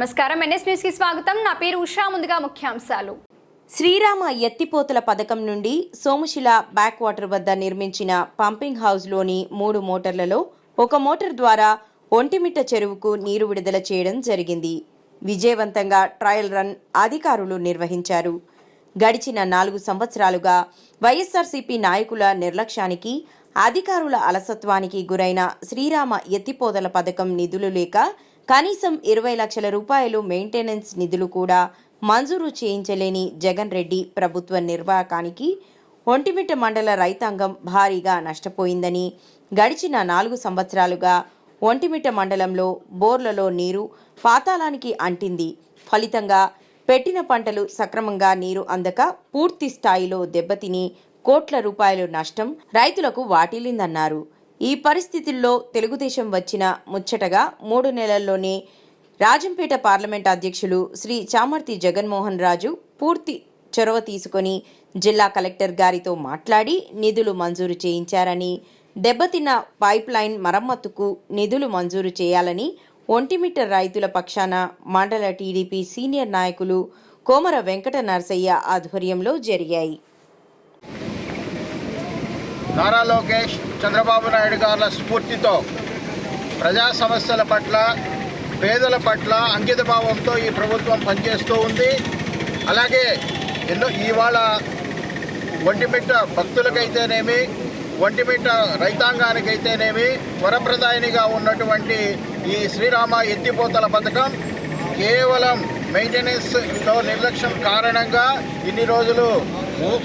నమస్కారం. ఎన్ఎస్ న్యూస్కి స్వాగతం. నా పేరు ఉషా. ముందుగా ముఖ్యాంశాలు. శ్రీరామ ఎత్తిపోతల పథకం నుండి సోమశిల బ్యాక్ వాటర్ వద్ద నిర్మించిన పంపింగ్ హౌస్లోని మూడు మోటార్లలో ఒక మోటార్ ద్వారా ఒంటిమిట్ట చెరువుకు నీరు విడుదల చేయడం జరిగింది. విజయవంతంగా ట్రయల్ రన్ అధికారులు నిర్వహించారు. గడిచిన నాలుగు సంవత్సరాలుగా వైఎస్ఆర్సీపీ నాయకుల నిర్లక్ష్యానికి అధికారుల అలసత్వానికి గురైన శ్రీరామ ఎత్తిపోతల పథకం నిధులు లేక కనీసం ఇరవై లక్షల రూపాయలు మెయింటెనెన్స్ నిధులు కూడా మంజూరు చేయించలేని జగన్ రెడ్డి ప్రభుత్వ నిర్వాహకానికి ఒంటిమిట్ట మండల రైతాంగం భారీగా నష్టపోయిందని గడిచిన నాలుగు సంవత్సరాలుగా ఒంటిమిట్ట మండలంలో బోర్లలో నీరు పాతాళానికి అంటింది. ఫలితంగా పెట్టిన పంటలు సక్రమంగా నీరు అందక పూర్తి స్థాయిలో దెబ్బతిని కోట్ల రూపాయలు నష్టం రైతులకు వాటిల్లిందన్నారు. ఈ పరిస్థితుల్లో తెలుగుదేశం వచ్చిన ముచ్చటగా మూడు నెలల్లోనే రాజంపేట పార్లమెంట్ అధ్యక్షులు శ్రీ చామర్తి జగన్మోహన్ రాజు పూర్తి చొరవ తీసుకొని జిల్లా కలెక్టర్ గారితో మాట్లాడి నిధులు మంజూరు చేయించారని దెబ్బతిన్న పైప్ లైన్ మరమ్మతుకు నిధులు మంజూరు చేయాలని ఒంటిమిట్ట రైతుల పక్షాన మండల టీడీపీ సీనియర్ నాయకులు కోమర వెంకట నరసయ్య ఆధ్వర్యంలో జరిగాయి. నారా లోకేష్ చంద్రబాబు నాయుడు గారుల స్ఫూర్తితో ప్రజా సమస్యల పట్ల పేదల పట్ల అంకితభావంతో ఈ ప్రభుత్వం పనిచేస్తూ ఉంది. అలాగే ఎన్నో ఇవాళ ఒంటిమిట్ట భక్తులకైతేనేమి ఒంటిమిట్ట రైతాంగానికైతేనేమి వరప్రదాయనిగా ఉన్నటువంటి ఈ శ్రీరామ ఎత్తిపోతల పథకం కేవలం మెయింటెనెన్స్లో నిర్లక్ష్యం కారణంగా ఇన్ని రోజులు మూ-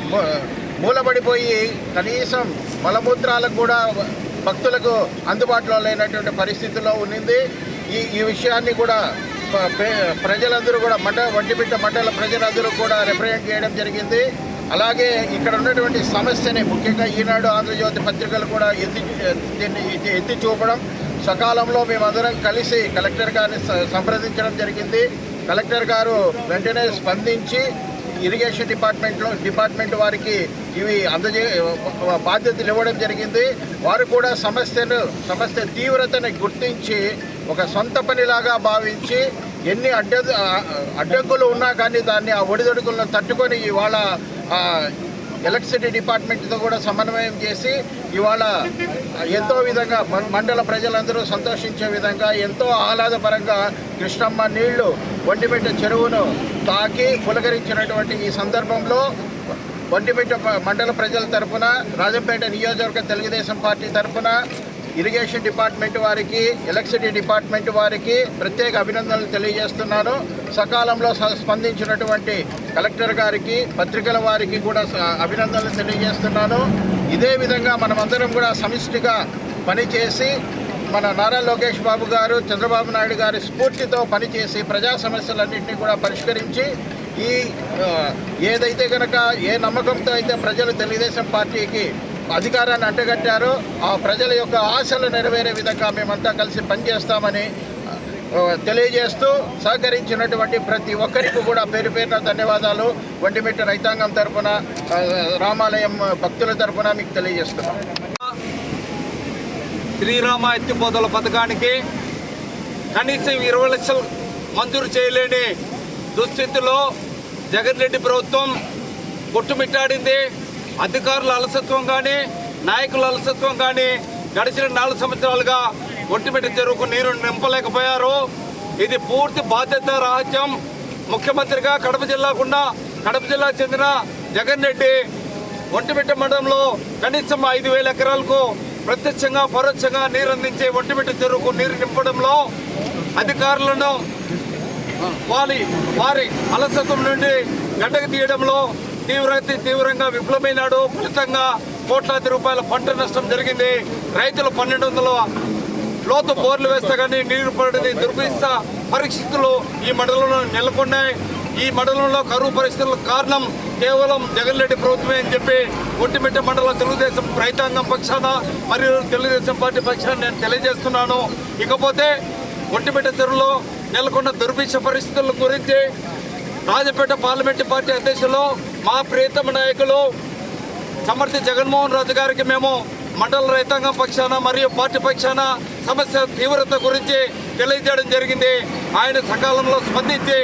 కనీసం మలమూత్రాలకు కూడా భక్తులకు అందుబాటులో లేనటువంటి పరిస్థితిలో ఉన్నింది. ఈ ఈ విషయాన్ని కూడా ప్రజలందరూ కూడా మండ వంటిపిట్ట మండల ప్రజలందరూ కూడా రిప్రజెంట్ చేయడం జరిగింది. అలాగే ఇక్కడ ఉన్నటువంటి సమస్యని ముఖ్యంగా ఈనాడు ఆంధ్రజ్యోతి పత్రికలు కూడా ఎత్తి దీన్ని ఎత్తి- చూపడం. సకాలంలో మేమందరం కలిసి కలెక్టర్ గారిని సంప్రదించడం జరిగింది. కలెక్టర్ గారు వెంటనే స్పందించి ఇరిగేషన్ డిపార్ట్మెంట్లో డిపార్ట్మెంట్ వారికి ఇవి అందజే బాధ్యతలు ఇవ్వడం జరిగింది. వారు కూడా సమస్యను సమస్య తీవ్రతని గుర్తించి ఒక సొంత పనిలాగా భావించి ఎన్ని అడ్డ అడ్డంకులు ఉన్నా కానీ దాన్ని ఆ ఒడిదొడుకులను తట్టుకొని ఇవాళ ఎలక్ట్రిసిటీ డిపార్ట్మెంట్తో కూడా సమన్వయం చేసి ఇవాళ ఎంతో విధంగా మండల ప్రజలందరూ సంతోషించే విధంగా ఎంతో ఆహ్లాదపరంగా కృష్ణమ్మ నీళ్ళు ఒంటిమిట్ట చెరువును తాకి పులకరించినటువంటి ఈ సందర్భంలో ఒంటిమిట్ట ప- మండల ప్రజల తరపున రాజంపేట నియోజకవర్గ తెలుగుదేశం పార్టీ తరపున ఇరిగేషన్ డిపార్ట్మెంట్ వారికి ఎలక్ట్రిసిటీ డిపార్ట్మెంట్ వారికి ప్రత్యేక అభినందనలు తెలియజేస్తున్నాను. సకాలంలో స- స్పందించినటువంటి కలెక్టర్ గారికి పత్రికల వారికి కూడా అభినందనలు తెలియజేస్తున్నాను. ఇదే విధంగా మనమందరం కూడా సమిష్టిగా పనిచేసి మన నారా లోకేష్ బాబు గారు చంద్రబాబు నాయుడు గారి స్ఫూర్తితో పనిచేసి ప్రజా సమస్యలన్నింటినీ కూడా పరిష్కరించి ఈ ఏదైతే కనుక ఏ నమ్మకంతో అయితే ప్రజలు తెలుగుదేశం పార్టీకి అధికారాన్ని అంటగట్టారో ఆ ప్రజల యొక్క ఆశలు నెరవేరే విధంగా మేమంతా కలిసి పనిచేస్తామని తెలియజేస్తూ సహకరించినటువంటి ప్రతి ఒక్కరికి కూడా పేరు పేరున ధన్యవాదాలు. వంటిమిట్ట రైతాంగం తరఫున రామాలయం భక్తుల తరఫున మీకు తెలియజేస్తున్నాం. శ్రీరామ ఎత్తిపోతల పథకానికి కనీసం ఇరవై లక్షలు మంజూరు చేయలేని దుస్థితిలో జగన్ రెడ్డి ప్రభుత్వం కొట్టుమిట్టాడింది. అధికారుల అలసత్వం కానీ నాయకుల అలసత్వం కానీ గడిచిన నాలుగు సంవత్సరాలుగా ఒంటిమిట్ట చెరువుకు నీరు నింపలేకపోయారు. ఇది పూర్తి బాధ్యత రాహిత్యం ముఖ్యమంత్రిగా కడప జిల్లాకుండా కడప జిల్లాకు చెందిన జగన్ రెడ్డి ఒంటిమిట్ట మండలంలో కనీసం ఐదు వేల ఎకరాలకు ప్రత్యక్షంగా పరోక్షంగా నీరు అందించే ఒంటిమిట్ట చెరువుకు నీరు నింపడంలో అధికారులను వారి వారి అలసత్వం నుండి గడ్డకు తీయడంలో తీవ్రతి తీవ్రంగా విఫలమైనాడు. ఫలితంగా కోట్లాది రూపాయల పంట నష్టం జరిగింది. రైతులు పన్నెండు వందల లోతు బోర్లు వేస్తే కానీ నీరు పడని దుర్భిస్త పరిస్థితులు ఈ మండలంలో నెలకొన్నాయి. ఈ మండలంలో కరువు పరిస్థితులకు కారణం కేవలం జగన్ రెడ్డి ప్రభుత్వమే అని చెప్పి ఒట్టిమిట్ట మండల తెలుగుదేశం రైతాంగం పక్షాన మరియు తెలుగుదేశం పార్టీ పక్షాన నేను తెలియజేస్తున్నాను. ఇకపోతే ఒట్టిమిట్ట చెరువులో నెలకొన్న దుర్భిక్ష పరిస్థితుల గురించి రాజపేట పార్లమెంటు పార్టీ అధ్యక్షులు మా ప్రియతమ నాయకులు సమర్థి జగన్మోహన్ రాజు గారికి మేము మండల రైతాంగం పక్షాన మరియు పార్టీ పక్షాన సమస్య తీవ్రత గురించి తెలియజేయడం జరిగింది. ఆయన సకాలంలో స్పందించి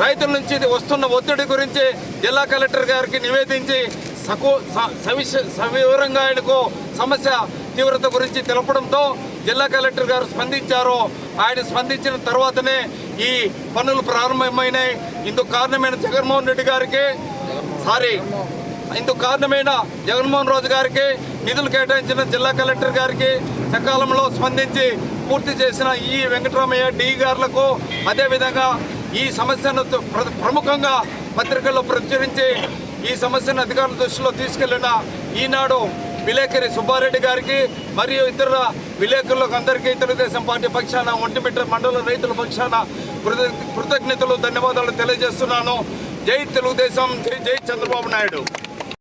రైతుల నుంచి ఇది వస్తున్న ఒత్తిడి గురించి జిల్లా కలెక్టర్ గారికి నివేదించి సకు స- సవిశ సవివరంగా ఆయనకు సమస్య తీవ్రత గురించి తెలపడంతో జిల్లా కలెక్టర్ గారు స్పందించారు. ఆయన స్పందించిన తర్వాతనే ఈ పనులు ప్రారంభమైనాయి. ఇందుకు కారణమైన జగన్మోహన్ రెడ్డి గారికి సారీ ఇందుకు కారణమైన జగన్మోహన్ రాజు గారికి నిధులు కేటాయించిన జిల్లా కలెక్టర్ గారికి సకాలంలో స్పందించి పూర్తి చేసిన ఈ వెంకటరామయ్య డి గారులకు అదేవిధంగా ఈ సమస్యను ప్ర- ప్రముఖంగా పత్రికల్లో ప్రచురించి ఈ సమస్యను అధికారుల దృష్టిలో తీసుకెళ్ళిన ఈనాడు విలేకరి సుబ్బారెడ్డి గారికి మరియు ఇతర విలేకరులకు అందరికీ తెలుగుదేశం పార్టీ పక్షాన ఒంటిమిట్ట మండల రైతుల పక్షాన కృతజ్ఞతలు ధన్యవాదాలు తెలియజేస్తున్నాను. జై తెలుగుదేశం జై జై చంద్రబాబు నాయుడు.